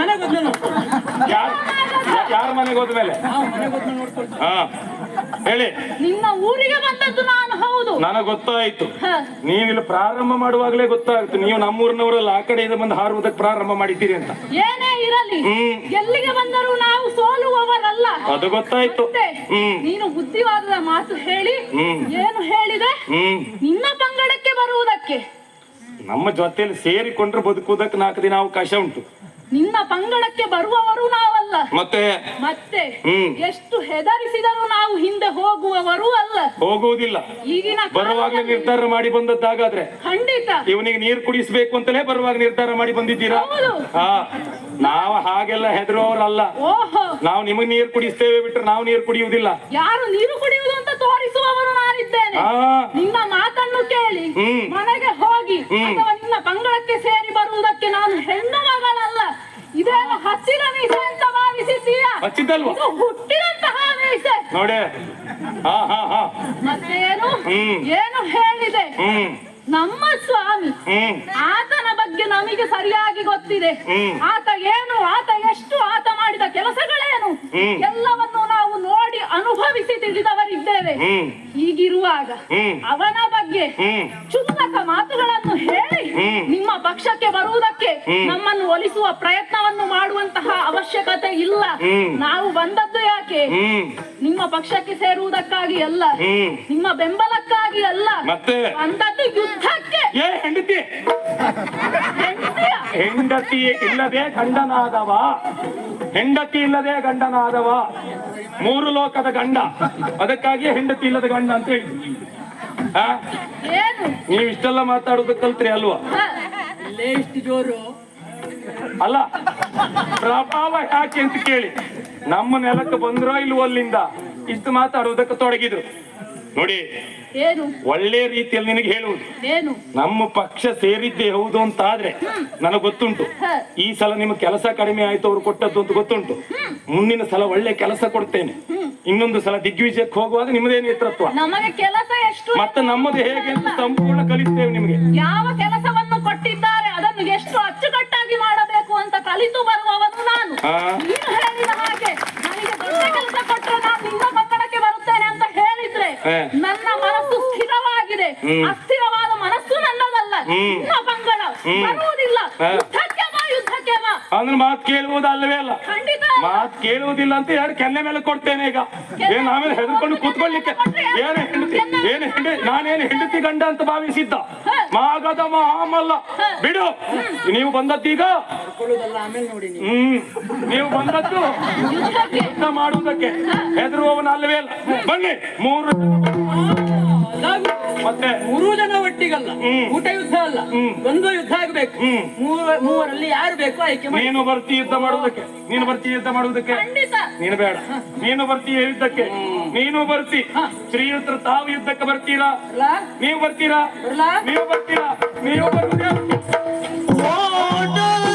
ಮನೆಗೆ ಹೋದ್ಮೇಲೆ ನೋಡ್ಕೊಳ್ಳಿ ಯಾರ್ ಯಾರ ಮನೆಗೆ ಹೋದ್ಮೇಲೆ? ನಾವು ಮನೆಗೆ ಹೋದ್ಮೇಲೆ ನೋಡ್ಕೊಳ್ತೀವಿ ಹಾ ಹೇಳಿ. ನಿಮ್ಮ ಊರಿಗೆ ಬಂದದ್ದು ನಾನು ಹೌದು. ನನಗೆ ಗೊತ್ತಾಯ್ತು. ನೀವಿಲ್ಲಿ ಪ್ರಾರಂಭ ಮಾಡುವಾಗಲೇ ಗೊತ್ತಾಗ್ತು ನೀವು ನಮ್ಮೂರಿನವರೆಲ್ಲ ಆ ಕಡೆಯಿಂದ ಬಂದು ಹಾರುವುದಕ್ಕೆ ಪ್ರಾರಂಭ ಮಾಡಿದ್ದೀರಿ ಅಂತ. ಏನೇ ಇರಲಿ. ಎಲ್ಲಿಗೆ ಬಂದರೂ ನಾವು ಸೋಲುವವರಲ್ಲ. ಅದು ಗೊತ್ತಾಯ್ತು. ನೀನು ಬುದ್ಧಿವಾದದ ಮಾತು ಹೇಳಿ. ಏನು ಹೇಳಿದೆ? ನಿನ್ನ ಪಂಗಡಕ್ಕೆ ಬರುವುದಕ್ಕೆ. ನಮ್ಮ ಜೊತೆಯಲ್ಲಿ ಸೇರಿಕೊಂಡ್ರೆ ಬದುಕುವುದಕ್ಕೆ ನಾಲ್ಕು ದಿನ ಅವಕಾಶ ಉಂಟು. ನಿನ್ನ ಪಂಗಡಕ್ಕೆ ಬರುವವರು ನಾವಲ್ಲ. ಮತ್ತೆ? ಮತ್ತೆ ಹ್ಮ್. ಎಷ್ಟು ಹೆದರಿಸಿದರೂ ನಾವು ಹಿಂದೆ ಹೋಗುವವರು ಅಲ್ಲ. ಹೋಗುವುದಿಲ್ಲ. ಈಗಿನ ಬರುವಾಗಲೇ ಕಾಲದಲ್ಲಿ ನಿರ್ಧಾರ ಮಾಡಿ ಬಂದದ್ದಾಗಾದ್ರೆ. ಖಂಡಿತ. ಇವನಿಗೆ ನೀರು ಕುಡಿಸ್ಬೇಕು ಅಂತಲೇ ಬರುವಾಗ ನಿರ್ಧಾರ ಮಾಡಿ ಬಂದಿದ್ದೀರಾ? ಹೌದು. ಹಾ. ನಾವು ಹಾಗೆಲ್ಲ ಹೆದರುವವರಲ್ಲ. ಓಹೋ. ನಾವು ನಿಮಗೆ ನೀರು ಕುಡಿಸ್ತೇವೆ ಬಿಟ್ರೆ ನಾವು ನೀರು ಕುಡಿಯುವುದಿಲ್ಲ. ಯಾರು ನೀರು ಕುಡಿಯುವುದು ಅಂತ ತೋರಿಸುವವರು ನಾನಿದ್ದೇನೆ. ಹಾ. ನಿನ್ನ ಮಾತನ್ನು ಕೇಳಿ ಹ್ಮ್. ಮನೆಗೆ ಹೋಗಿ ಹ್ಮ್. ಅಥವಾ ನಿನ್ನ ಪಂಗಳಕ್ಕೆ ಸೇರಿ ಬರುವುದಕ್ಕೆ ನಾನು ಹೆಣ್ಣು ಇದೇನು ಹಸಿರ ಮೀಸೆ ಅಂತ ಭಾವಿಸಿದ್ದೀಯಾ? ಹಚ್ಚಿದ್ದಲ್ವಾ ಇದು ಹುಟ್ಟಿದಂತಹ ಮೀಸೆ. ನೋಡಿ. ಹಾ ಹಾ ಹಾ. ಮತ್ತೇನು? ಹ್ಮ್. ಏನು ಹೇಳಿದೆ? ಹ್ಮ್. ನಮ್ಮ ಸ್ವಾಮಿ ಹ್ಮ್. ಆತನ ಬಗ್ಗೆ ನಮಗೆ ಸರಿಯಾಗಿ ಗೊತ್ತಿದೆ. ಹ್ಮ್. ಆತ ಏನು? ಆತ ಎಷ್ಟು ಆತ ಮಾಡಿದ ಕೆಲಸಗಳೇನು? ಹ್ಮ್. ಎಲ್ಲವನ್ನು ನಾವು ನೋಡಿ ಅನುಭವಿಸಿ ತಿಳಿದವರಿದ್ದೇವೆ. ಹ್ಮ್. ಹೀಗಿರುವಾಗ ಹ್ಮ್. ಅವನ ಬಗ್ಗೆ ಹ್ಮ್. ಮಾತುಗಳನ್ನು ಹೇಳಿ ಹ್ಮ್. ನಿಮ್ಮ ಪಕ್ಷಕ್ಕೆ ಬರುವುದಕ್ಕೆ ನಮ್ಮನ್ನು ಒಲಿಸುವ ಪ್ರಯತ್ನವನ್ನು ಮಾಡುವಂತಹ ಅವಶ್ಯಕತೆ ಇಲ್ಲ. ನಾವು ಬಂದದ್ದು ಯಾಕೆ? ನಿಮ್ಮ ಪಕ್ಷಕ್ಕೆ ಸೇರುವುದಕ್ಕಾಗಿ ಅಲ್ಲ. ನಿಮ್ಮ ಬೆಂಬಲಕ್ಕಾಗಿ ಅಲ್ಲ. ಮತ್ತೆ? ಬಂದದ್ದು ಯುದ್ಧಕ್ಕೆ. ಹೆಂಡತಿ! ಹೆಂಡತಿ ಇಲ್ಲದೆ ಗಂಡನಾದವ. ಹೆಂಡತಿ ಇಲ್ಲದೆ ಗಂಡನಾದವ. ಮೂರು ಲೋಕದ ಗಂಡ. ಅದಕ್ಕಾಗಿ ಹೆಂಡತಿ ಇಲ್ಲದ ಗಂಡ ಅಂತ ಹೇಳಿ. ಹಾ ಏನು? ನೀವು ಇಷ್ಟೆಲ್ಲ ಮಾತಾಡೋದಕ್ಕೆ ಕಲ್ತ್ರಿ ಅಲ್ವಾ? ಹ, ಇಲ್ಲೇ ಇಷ್ಟು ಜೋರು. ಅಲ್ಲ ಪ್ರಭಾವ ಯಾಕೆ ಅಂತ ಕೇಳಿ. ನಮ್ಮ ನೆಲಕ್ಕೆ ಬಂದ್ರೋ ಇಲ್ವೋ ಅಲ್ಲಿಂದ? ಇಷ್ಟು ಮಾತಾಡುವುದಕ್ಕೆ ತೊಡಗಿದ್ರು. ನೋಡಿ ಒಳ್ಳೆ ರೀತಿಯಲ್ಲಿ ನಿನಗೆ ಹೇಳುವುದು. ನಮ್ಮ ಪಕ್ಷ ಸೇರಿದ್ದೆ ಹೌದು ಅಂತ ಆದ್ರೆ ನನಗೆ ಗೊತ್ತುಂಟು. ಈ ಸಲ ನಿಮ್ಗೆ ಕೆಲಸ ಕಡಿಮೆ ಆಯ್ತು ಅವ್ರು ಕೊಟ್ಟದ್ದು ಅಂತ ಗೊತ್ತುಂಟು. ಮುಂದಿನ ಸಲ ಒಳ್ಳೆ ಕೆಲಸ ಕೊಡ್ತೇನೆ. ಇನ್ನೊಂದು ಸಲ ದಿಗ್ವಿಜಯಕ್ಕೆ ಹೋಗುವಾಗ ನಿಮ್ಮದೇ ನೇತೃತ್ವ. ಮತ್ತೆ ನಮ್ಮದು ಹೇಗೆ ಅಂತ ಸಂಪೂರ್ಣ ಕಲಿಸ್ತೇವೆ ನಿಮಗೆ. ಯಾವ ಕೆಲಸವನ್ನು ಕೊಟ್ಟಿದ್ದಾರೆ ನನ್ನ ಮನಸ್ಸು ಸ್ಥಿರವಾಗಿದೆ. ಅಸ್ಥಿರವಾದ ಮನಸ್ಸು ನನ್ನದಲ್ಲ. ಬರುವುದಿಲ್ಲ ಹಾ. ಯುದ್ಧಕ್ಕೆ ಬಾ ಯುದ್ಧಕ್ಕೆ ಬಾ ಅಂದ್ರೆ ಮಾತು ಕೇಳುವುದು ಅಲ್ಲವೇ ಅಲ್ಲ ಮಾತು ಕೇಳುವುದಿಲ್ಲ ಅಂತ ಎರಡು ಕೆನ್ನೆ ಮೇಲೆ ಕೊಡ್ತೇನೆ ಈಗ. ಏನ್ ಆಮೇಲೆ ಹೆದರ್ಕೊಂಡು ಕೂತ್ಕೊಳ್ಳಿಕ್ಕೆ? ಏನು ಹೆಂಡತಿ ಏನು ಹೆಂಡತಿ ನಾನೇನು ಹೆಂಡತಿ ಗಂಡ ಅಂತ ಭಾವಿಸಿದ್ದ? ಮಾಗದ ಮಾಮಲ್ಲ. ಬಿಡು. ನೀವು ಬಂದದ್ದೀಗ ಕೊಳ್ಳೋದಲ್ಲ ಆಮೇಲೆ ನೋಡಿ ನೀವು. ಹ್ಮ್. ನೀವು ಬಂದದ್ದು ಯುದ್ಧ ಮಾಡುವುದಕ್ಕೆ. ಹೆದರುವವನ ಅಲ್ಲವೇ ಅಲ್ಲ? ಬನ್ನಿ. ಮೂರು. ಮತ್ತೆ ಮೂರು ಜನ ಒಟ್ಟಿಗಲ್ಲ ಊಟ ಯುದ್ಧ ಅಲ್ಲ ಒಂದು ದ್ವಂದ್ವ ಯುದ್ಧ ಆಗ್ಬೇಕು. ಮೂವರಲ್ಲಿ ಯಾರು ಬೇಕು ಆಯ್ಕೆ ಮಾಡಿ. ನೀನು ಬರ್ತಿ ಯುದ್ಧ ಮಾಡುವುದಕ್ಕೆ ನೀನು ಬರ್ತಿ ಯುದ್ಧ ಮಾಡುವುದಕ್ಕೆ. ಖಂಡಿತ. ನೀನು ಬೇಡ. ನೀನು ಬರ್ತೀಯ ಯುದ್ಧಕ್ಕೆ. ನೀನು ಬರ್ತಿ. ಶ್ರೀಯುತರು ತಾವು ಯುದ್ಧಕ್ಕೆ ಬರ್ತೀರಾ? ನೀವು ಬರ್ತೀರಾ? ನೀವು ಬರ್ತೀರಾ? ನೀವು ಬರ್ತೀರಾ